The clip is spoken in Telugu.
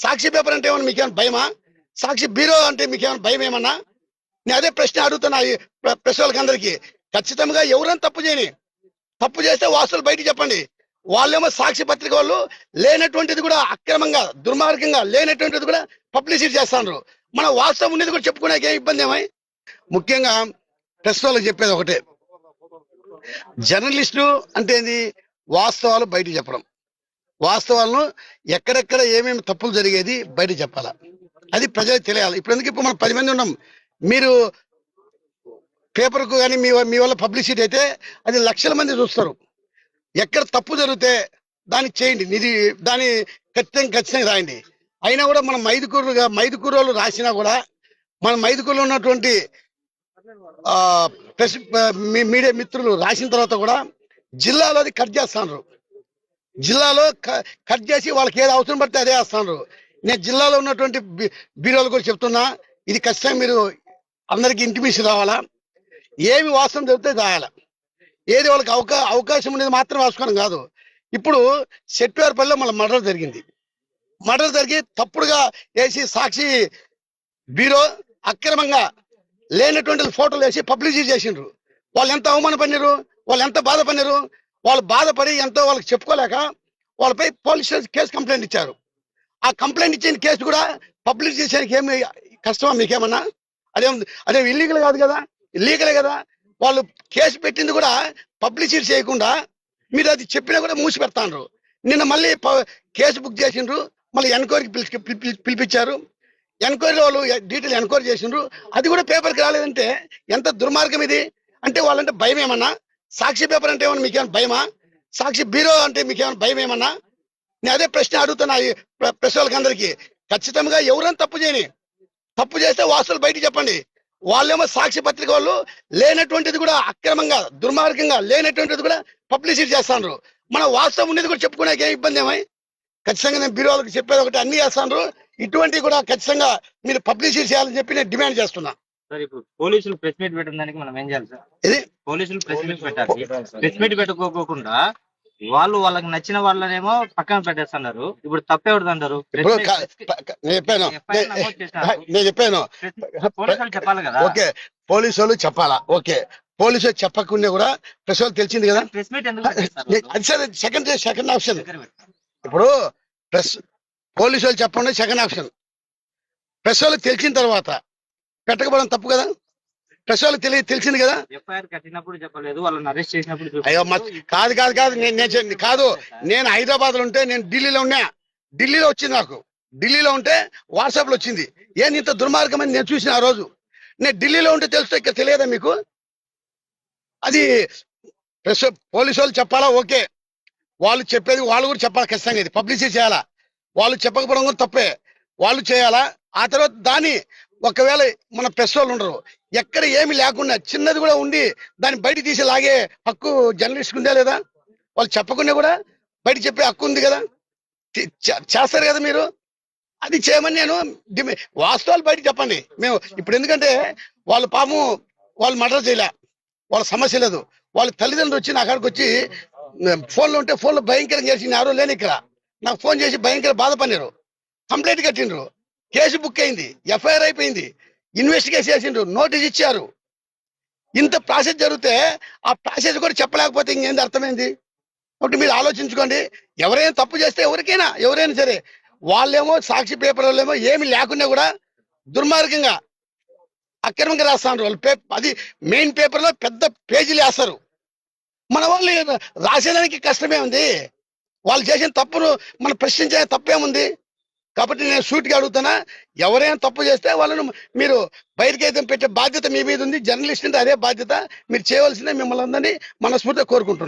సాక్షి పేపర్ అంటే ఏమన్నా మీకేమైనా భయమా? సాక్షి బీరో అంటే మీకేమైనా భయం ఏమన్నా? నేను అదే ప్రశ్న అడుగుతున్నా ఈ అందరికీ ఖచ్చితంగా ఎవరైనా తప్పు చేయని తప్పు చేస్తే వాస్తులు బయట చెప్పండి. వాళ్ళేమో సాక్షి పత్రిక వాళ్ళు లేనటువంటిది కూడా అక్రమంగా దుర్మార్గంగా లేనటువంటిది కూడా పబ్లిసిటీ చేస్తాను మన వాస్తవం ఉండేది కూడా చెప్పుకునే ఇబ్బంది ఏమై? ముఖ్యంగా ప్రెస్ వాళ్ళకి చెప్పేది ఒకటే. జర్నలిస్టు అంటే ఏంది? వాస్తవాలు బయట చెప్పడం. వాస్తవాలను ఎక్కడెక్కడ ఏమేమి తప్పులు జరిగేది బయట చెప్పాలా. అది ప్రజలకు తెలియాలి. ఇప్పుడు ఎందుకు ఇప్పుడు మనం పది మంది ఉన్నాం. మీరు పేపర్కు కానీ మీ మీ వల్ల పబ్లిసిటీ అయితే అది లక్షల మంది చూస్తారు. ఎక్కడ తప్పు జరిగితే దానికి చేయండి. నిధి దాని ఖచ్చితంగా ఖచ్చితంగా రాయండి. అయినా కూడా మనం మైదుకూరుగా మైదుకూరులో రాసినా కూడా మన మైదుకూరులో ఉన్నటువంటి ప్రెస్ మీ- మీడియా మిత్రులు రాసిన తర్వాత కూడా జిల్లాలో అది కట్ చేస్తాను జిల్లాలో క- కట్ చేసి వాళ్ళకి ఏది అవసరం పడితే అదే వేస్తున్నారు నేను జిల్లాలో ఉన్నటువంటి బీరోలు కూడా చెప్తున్నా. ఇది ఖచ్చితంగా మీరు అందరికి ఇంటిమేషన్ రావాలా? ఏమి వాస్తవం జరిగితే రాయాల ఏది వాళ్ళకి అవకా అవకాశం ఉండేది మాత్రం రాసుకోవడం కాదు. ఇప్పుడు సెట్వేర్పల్లిలో మళ్ళీ మర్డర్ జరిగింది. మర్డర్ జరిగి తప్పుడుగా వేసి సాక్షి బ్యూరో అక్రమంగా లేనటువంటి ఫోటోలు వేసి పబ్లిసిటీ చేసిండ్రు. వాళ్ళు ఎంత అవమానపడినారు? వాళ్ళు ఎంత బాధపడినారు? వాళ్ళు బాధపడి ఎంతో వాళ్ళకి చెప్పుకోలేక వాళ్ళపై పోలీస్ కేసు కంప్లైంట్ ఇచ్చారు. ఆ కంప్లైంట్ ఇచ్చిన కేసు కూడా పబ్లిష్ చేసేందుకు ఏమి కష్టమా మీకేమన్నా? అదేం అదే ఇల్లీగల్ కాదు కదా ఇల్లీగలే కదా. వాళ్ళు కేసు పెట్టింది కూడా పబ్లిసిటీ చేయకుండా మీరు అది చెప్పినా కూడా మూసి పెడతాండ్రు. నిన్న మళ్ళీ ప- కేసు బుక్ చేసిండ్రు మళ్ళీ ఎంక్వైరీకి పిలిచి పిలిపించారు. ఎంక్వైరీ వాళ్ళు డీటెయిల్ ఎంక్వైరీ చేసిండ్రు. అది కూడా పేపర్కి రాలేదంటే ఎంత దుర్మార్గం ఇది? అంటే వాళ్ళంటే భయం ఏమన్నా? సాక్షి పేపర్ అంటే ఏమన్నా మీకేమైనా భయమా? సాక్షి బీరో అంటే మీకేమైనా భయం ఏమన్నా నేను అదే ప్రశ్న అడుగుతున్నా ఈ ప్ర- ప్రెస్ వాళ్ళకి అందరికీ ఖచ్చితంగా ఎవరైనా తప్పు చేయని తప్పు చేస్తే వాస్తులు బయటికి చెప్పండి. వాళ్ళేమో సాక్షి పత్రిక వాళ్ళు లేనటువంటిది కూడా అక్రమంగా దుర్మార్గంగా లేనటువంటిది కూడా పబ్లిసిటీ చేస్తాండ్రు. మన వాస్తవం ఉండేది కూడా చెప్పుకునే ఏం ఇబ్బంది ఏమై? ఖచ్చితంగా నేను బీరో వాళ్ళకి చెప్పేది ఒకటి అన్ని చేస్తాండ్రు. ఇటువంటివి కూడా ఖచ్చితంగా మీరు పబ్లిసిటీ చేయాలని చెప్పి నేను డిమాండ్ చేస్తున్నా. సార్ ఇప్పుడు పోలీసులు ప్రెస్ మీట్ పెట్టిన దానికి మనం ఏం చేయాలి సార్? ఇది పోలీసులు ప్రెస్ మీట్ పెట్టాలి. ప్రెస్ మీట్ పెట్టుకోకుండా వాళ్ళు వాళ్ళకి నచ్చిన వాళ్ళనేమో పక్కన పెట్టేస్తున్నారు. ఇప్పుడు తప్పేవడదు అంటారు చెప్పాను. నేను చెప్పాను. పోలీసులు చెప్పాలి కదా. ఓకే. పోలీసు వాళ్ళు చెప్పాలా? ఓకే. పోలీసు వాళ్ళు చెప్పకుండా కూడా ప్రెస్ వాళ్ళు తెలిసింది కదా? ప్రెస్ మీట్ అది సరే సెకండ్ సెకండ్ ఆప్షన్. ఇప్పుడు ప్రెస్ పోలీసు వాళ్ళు చెప్పండి సెకండ్ ఆప్షన్ ప్రెస్ వాళ్ళకి తెలిసిన తర్వాత పెట్టకపోవడం తప్పు కదా? ప్రెస్ వాళ్ళకి తెలియ తెలిసింది కదా? ఎఫ్ఐఆర్ కట్టినప్పుడు చెప్పలేదు వాళ్ళని అరెస్ట్ చేసినప్పుడు అయ్యో కాదు కాదు కాదు నేను నేను కాదు నేను హైదరాబాద్లో ఉంటే నేను ఢిల్లీలో ఉన్నా. ఢిల్లీలో వచ్చింది నాకు. ఢిల్లీలో ఉంటే వాట్సాప్లో వచ్చింది. ఏంది ఇంత దుర్మార్గం అని నేను చూసిన ఆ రోజు? నేను ఢిల్లీలో ఉంటే తెలుస్తే ఇక్కడ తెలియదా మీకు? అది ప్రెస్ పోలీసు వాళ్ళు చెప్పాలా? ఓకే. వాళ్ళు చెప్పేది వాళ్ళు కూడా చెప్పాలి ఖచ్చితంగా ఇది. పబ్లిసిటీ చేయాలా? వాళ్ళు చెప్పకపోవడం కూడా తప్పే. వాళ్ళు చేయాలా? ఆ తర్వాత దాన్ని ఒకవేళ మన పెసోళ్ళు ఉండరు. ఎక్కడ ఏమి లేకుండా చిన్నది కూడా ఉండి దాన్ని బయట తీసి లాగే హక్కు జర్నలిస్ట్ ఉందా లేదా? వాళ్ళు చెప్పకుండా కూడా బయట చెప్పే హక్కు ఉంది కదా? చేస్తారు కదా మీరు? అది చేయమని నేను వాస్తవాలు బయట చెప్పండి. మేము ఇప్పుడు ఎందుకంటే వాళ్ళు పాము వాళ్ళు మర్డర్ చేయలే. వాళ్ళ సమస్య లేదు. వాళ్ళ తల్లిదండ్రులు వచ్చి నా కాడికి వచ్చి ఫోన్లో ఉంటే ఫోన్లో భయంకరంగా చేసి ఎవరు లేని ఇక్కడ. నాకు ఫోన్ చేసి భయంకర బాధపడినారు. కంప్లైంట్ కట్టిండ్రు. కేసు బుక్ అయింది ఎఫ్ఐఆర్ అయిపోయింది. ఇన్వెస్టిగేషన్ చేసిండ్రు నోటీస్ ఇచ్చారు. ఇంత ప్రాసెస్ జరిగితే ఆ ప్రాసెస్ కూడా చెప్పలేకపోతే ఇంకేంది అర్థమైంది? ఒకటి మీరు ఆలోచించుకోండి. ఎవరైనా తప్పు చేస్తే ఎవరికైనా ఎవరైనా సరే వాళ్ళేమో సాక్షి పేపర్ వాళ్ళేమో ఏమి లేకుండా కూడా దుర్మార్గంగా అక్రమంగా రాస్తాను వాళ్ళు. పేపర్ అది మెయిన్ పేపర్లో పెద్ద పేజీలు వేస్తారు మన వాళ్ళు రాసేదానికి కష్టమే ఉంది. వాళ్ళు చేసిన తప్పును మనం ప్రశ్నించే తప్పేముంది కాబట్టి నేను సూటిగా అడుగుతున్నా ఎవరైనా తప్పు చేస్తే వాళ్ళను మీరు బయటకైతే పెట్టే బాధ్యత మీ మీద ఉంది. జర్నలిస్ట్ అంటే అదే బాధ్యత మీరు చేయవలసిందే మిమ్మల్ని అందరినీ మనస్ఫూర్తిగా కోరుకుంటున్నాను.